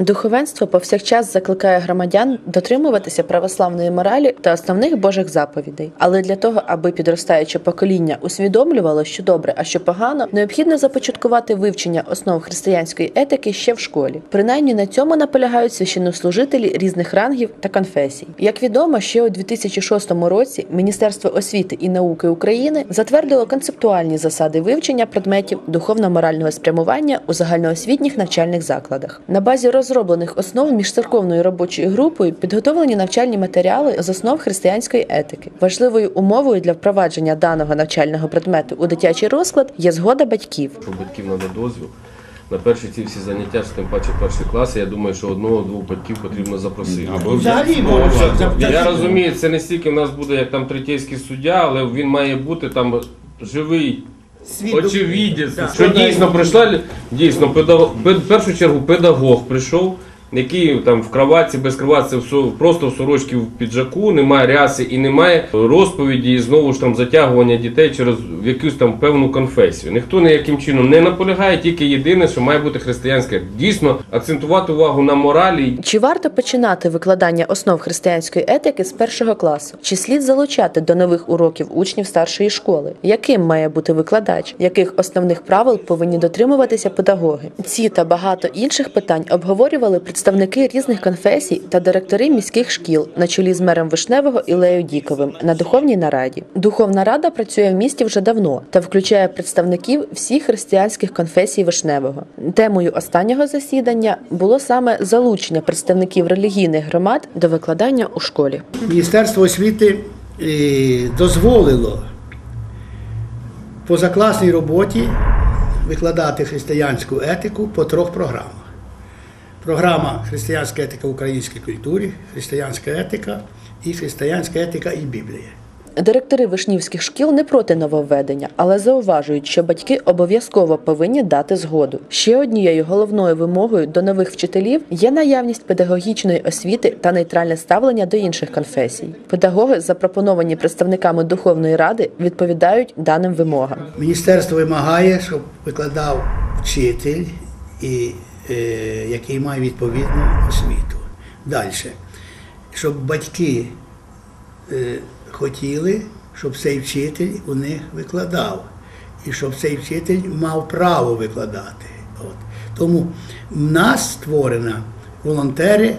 Духовенство повсякчас закликає громадян дотримуватися православної моралі та основних божих заповідей. Але для того, аби підростаюче покоління усвідомлювало, що добре, а що погано, необхідно започаткувати вивчення основ християнської етики ще в школі. Принаймні на цьому наполягають священнослужителі різних рангів та конфесій. Як відомо, ще у 2006 році Міністерство освіти і науки України затвердило концептуальні засади вивчення предметів духовно-морального спрямування у загальноосвітніх навчальних закладах. На базі розроблених основ міжцерковною робочою групою підготовлені навчальні матеріали з основ християнської етики. Важливою умовою для впровадження даного навчального предмету у дитячий розклад є згода батьків. Що батьків треба дозвіл. На перші ці всі заняття, що тим паче перші класи, я думаю, що одного-двох батьків потрібно запросити. Або взагалі Я розумію, це не стільки в нас буде як там третейський суддя, але він має бути там живий. Очевидець, що дійсно прийшла дійсно педагог, в першу чергу педагог прийшов, який там в кроватці, без кроватці, просто в сорочці в піджаку, немає ряси і немає розповіді, і знову ж там затягування дітей через якусь там певну конфесію. Ніхто ніяким чином не наполягає, тільки єдине, що має бути християнське. Дійсно, акцентувати увагу на моралі Чи варто починати викладання основ християнської етики з першого класу? Чи слід залучати до нових уроків учнів старшої школи? Яким має бути викладач? Яких основних правил повинні дотримуватися педагоги? Ці та багато інших питань обговорювали представники різних конфесій та директори міських шкіл на чолі з мером Вишневого Ілею Діковим на духовній нараді. Духовна рада працює в місті вже давно та включає представників всіх християнських конфесій Вишневого. Темою останнього засідання було саме залучення представників релігійних громад до викладання у школі. Міністерство освіти е, дозволило позакласній роботі викладати християнську етику по трьох програмах. Програма Християнська етика в українській культурі, християнська етика і християнська етика і Біблія. Директори вишнівських шкіл не проти нововведення, але зауважують, що батьки обов'язково повинні дати згоду. Ще однією головною вимогою до нових вчителів є наявність педагогічної освіти та нейтральне ставлення до інших конфесій. Педагоги, запропоновані представниками духовної ради, відповідають даним вимогам. Міністерство вимагає, щоб викладав вчитель, і, який має відповідну освіту. Далі, щоб батьки е, хотіли, щоб цей вчитель у них викладав, і щоб цей вчитель мав право викладати. От. Тому в нас створено волонтери,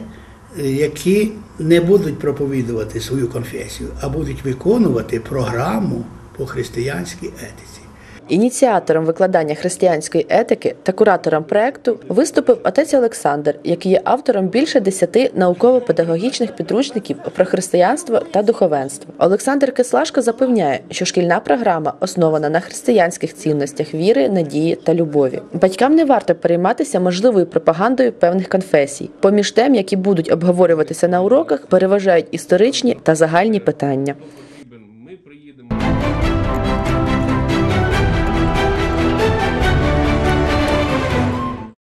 е, які не будуть проповідувати свою конфесію, а будуть виконувати програму по християнській етиці. Ініціатором викладання християнської етики та куратором проекту виступив отець Олександр, який є автором більше десяти науково-педагогічних підручників про християнство та духовенство. Олександр Кислашко запевняє, що шкільна програма основана на християнських цінностях віри, надії та любові. Батькам не варто перейматися можливою пропагандою певних конфесій. Поміж тем, які будуть обговорюватися на уроках, переважають історичні та загальні питання.